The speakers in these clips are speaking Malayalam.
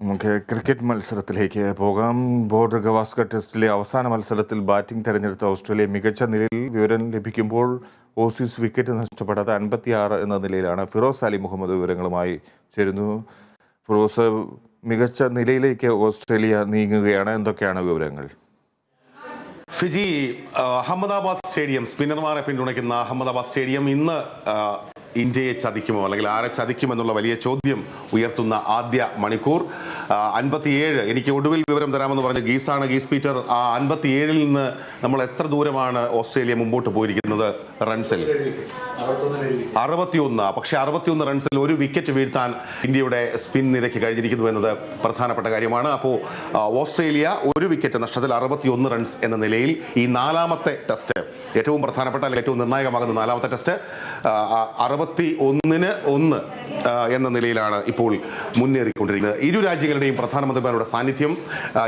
നമുക്ക് ക്രിക്കറ്റ് മത്സരത്തിലേക്ക് പോകാം. ബോർഡർ ഗവാസ്കർ ടെസ്റ്റിലെ അവസാന മത്സരത്തിൽ ബാറ്റിംഗ് തെരഞ്ഞെടുത്ത ഓസ്ട്രേലിയ മികച്ച നിലയിൽ വിവരം ലഭിക്കുമ്പോൾ ഓസീസ് വിക്കറ്റ് നഷ്ടപ്പെടാതെ അൻപത്തിയാറ് എന്ന നിലയിലാണ് ഫിറോസ് അലി മുഹമ്മദ് വിവരങ്ങളുമായി ചേരുന്നു. ഫിറോസ് മികച്ച നിലയിലേക്ക് ഓസ്ട്രേലിയ നീങ്ങുകയാണ്. എന്തൊക്കെയാണ് വിവരങ്ങൾ? ഫിജി അഹമ്മദാബാദ് സ്റ്റേഡിയം സ്പിന്നർമാരെ പിന്തുണയ്ക്കുന്ന അഹമ്മദാബാദ് സ്റ്റേഡിയം ഇന്ന് ഇന്ത്യയെ ചതിക്കുമോ അല്ലെങ്കിൽ ആരെ ചതിക്കുമെന്നുള്ള വലിയ ചോദ്യം ഉയർത്തുന്ന ആദ്യ മണിക്കൂർ. അൻപത്തിയേഴ്. എനിക്ക് ഒടുവിൽ വിവരം തരാമെന്ന് പറഞ്ഞ ഗീസാണ് ഗീസ് പീറ്റർ. ആ അൻപത്തിയേഴിൽ നിന്ന് നമ്മൾ എത്ര ദൂരമാണ് ഓസ്ട്രേലിയ മുമ്പോട്ട് പോയിരിക്കുന്നത്? റൺസിൽ. അറുപത്തിയൊന്ന്. പക്ഷെ അറുപത്തിയൊന്ന് റൺസിൽ ഒരു വിക്കറ്റ് വീഴ്ത്താൻ ഇന്ത്യയുടെ സ്പിൻ നിരക്ക് കഴിഞ്ഞിരിക്കുന്നു എന്നത് പ്രധാനപ്പെട്ട കാര്യമാണ്. അപ്പോൾ ഓസ്ട്രേലിയ ഒരു വിക്കറ്റ് നഷ്ടത്തിൽ അറുപത്തിയൊന്ന് റൺസ് എന്ന നിലയിൽ ഈ നാലാമത്തെ ടെസ്റ്റ് ഏറ്റവും പ്രധാനപ്പെട്ട അല്ലെങ്കിൽ ഏറ്റവും നിർണായകമാകുന്ന നാലാമത്തെ ടെസ്റ്റ് അറുപത്തി ഒന്നിന് ഒന്ന് എന്ന നിലയിലാണ് ഇപ്പോൾ മുന്നേറിക്കൊണ്ടിരിക്കുന്നത്. ഇരു രാജ്യങ്ങളുടെയും പ്രധാനമന്ത്രിമാരുടെ സാന്നിധ്യം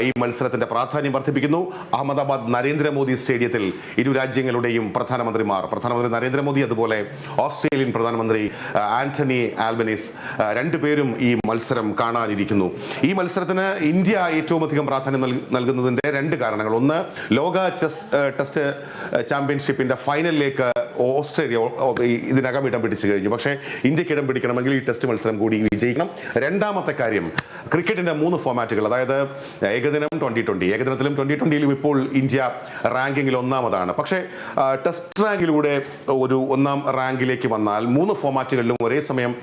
ഈ മത്സരത്തിന്റെ പ്രാധാന്യം വർദ്ധിപ്പിക്കുന്നു. അഹമ്മദാബാദ് നരേന്ദ്രമോദി സ്റ്റേഡിയത്തിൽ ഇരു രാജ്യങ്ങളുടെയും പ്രധാനമന്ത്രിമാർ പ്രധാനമന്ത്രി നരേന്ദ്രമോദി അതുപോലെ ഓസ്ട്രേലിയൻ പ്രധാനമന്ത്രി ആന്റണി ആൽബനീസ് രണ്ടുപേരും ഈ മത്സരം കാണാനിരിക്കുന്നു. ഈ മത്സരത്തിന് ഇന്ത്യ ഏറ്റവും അധികം പ്രാധാന്യം നൽ- നൽകുന്നതിന്റെ രണ്ട് കാരണങ്ങൾ. ഒന്ന് ലോക ചെസ് ടെസ്റ്റ് ചാമ്പ്യൻഷിപ്പിന്റെ ഫൈനലിലേക്ക് ഓസ്ട്രേലിയ ഇതിനകം ഇടം പിടിച്ചു കഴിഞ്ഞു. പക്ഷേ ഇന്ത്യയ്ക്ക് ഇടം പിടിക്കണമെങ്കിൽ ഈ ടെസ്റ്റ് മത്സരം കൂടി വിജയിക്കണം. രണ്ടാമത്തെ കാര്യം ക്രിക്കറ്റിന്റെ മൂന്ന് ഫോമാറ്റുകൾ അതായത് ഏകദിനം ട്വന്റി ട്വന്റി ഏകദിനത്തിലും ട്വന്റി ട്വന്റിയിലും ഇപ്പോൾ ഇന്ത്യ റാങ്കിങ്ങിൽ ഒന്നാമതാണ്. പക്ഷേ ടെസ്റ്റ് റാങ്കിലൂടെ ഒരു ഒന്നാം റാങ്കിലേക്ക് വന്നാൽ മൂന്ന് ഫോമാറ്റുകളിലും ഒരേ സമയം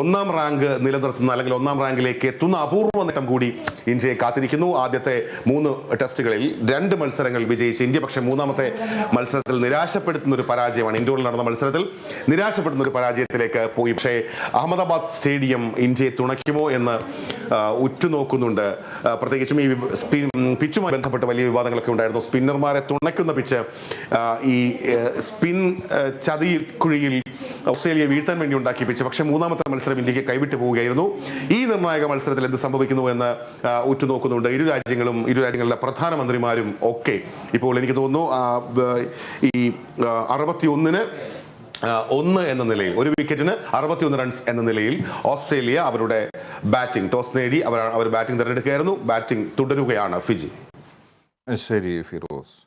ഒന്നാം റാങ്ക് നിലനിർത്തുന്ന അല്ലെങ്കിൽ ഒന്നാം റാങ്കിലേക്ക് എത്തുന്ന അപൂർവ നേട്ടം കൂടി ഇന്ത്യയെ കാത്തിരിക്കുന്നു. ആദ്യത്തെ മൂന്ന് ടെസ്റ്റുകളിൽ രണ്ട് മത്സരങ്ങൾ വിജയിച്ച് ഇന്ത്യ പക്ഷേ മൂന്നാമത്തെ മത്സരത്തിൽ നിരാശപ്പെടുത്തുന്ന ഒരു പരാജയമാണ്. ഇൻഡോറിൽ നടന്ന മത്സരത്തിൽ നിരാശപ്പെടുന്ന ഒരു പരാജയത്തിലേക്ക് പോയി. പക്ഷേ അഹമ്മദാബാദ് സ്റ്റേഡിയം ഇന്ത്യയെ തുണയ്ക്കുമോ എന്ന് ഉറ്റുനോക്കുന്നുണ്ട്. പ്രത്യേകിച്ചും ഈ പിച്ചുമായി ബന്ധപ്പെട്ട് വലിയ വിവാദങ്ങളൊക്കെ ഉണ്ടായിരുന്നു. സ്പിന്നർമാരെ തുണയ്ക്കുന്ന പിച്ച് ഈ സ്പിൻ ചതി കുഴിയിൽ ഓസ്ട്രേലിയ വീഴ്ത്താൻ വേണ്ടി ഉണ്ടാക്കിയ പിച്ച്. പക്ഷെ മൂന്നാമത്തെ മത്സരം ഇന്ത്യയ്ക്ക് കൈവിട്ടു പോവുകയായിരുന്നു. ഈ നിർണായക മത്സരത്തിൽ എന്ത് സംഭവിക്കുന്നു എന്ന് ഉറ്റുനോക്കുന്നുണ്ട്. ഇരു രാജ്യങ്ങളും ഇരു രാജ്യങ്ങളിലെ പ്രധാനമന്ത്രിമാരും ഒക്കെ. ഇപ്പോൾ എനിക്ക് തോന്നുന്നു ഈ അറുപത്തി ഒന്നിന് ഒന്ന് എന്ന നിലയിൽ ഒരു വിക്കറ്റിന് അറുപത്തിയൊന്ന് റൺസ് എന്ന നിലയിൽ ഓസ്ട്രേലിയ അവരുടെ ബാറ്റിംഗ് ടോസ് നേടി അവർ അവർ ബാറ്റിംഗ് തിരഞ്ഞെടുക്കുകയായിരുന്നു. ബാറ്റിംഗ് തുടരുകയാണ് ഫിജി. ശരി ഫിറോസ്.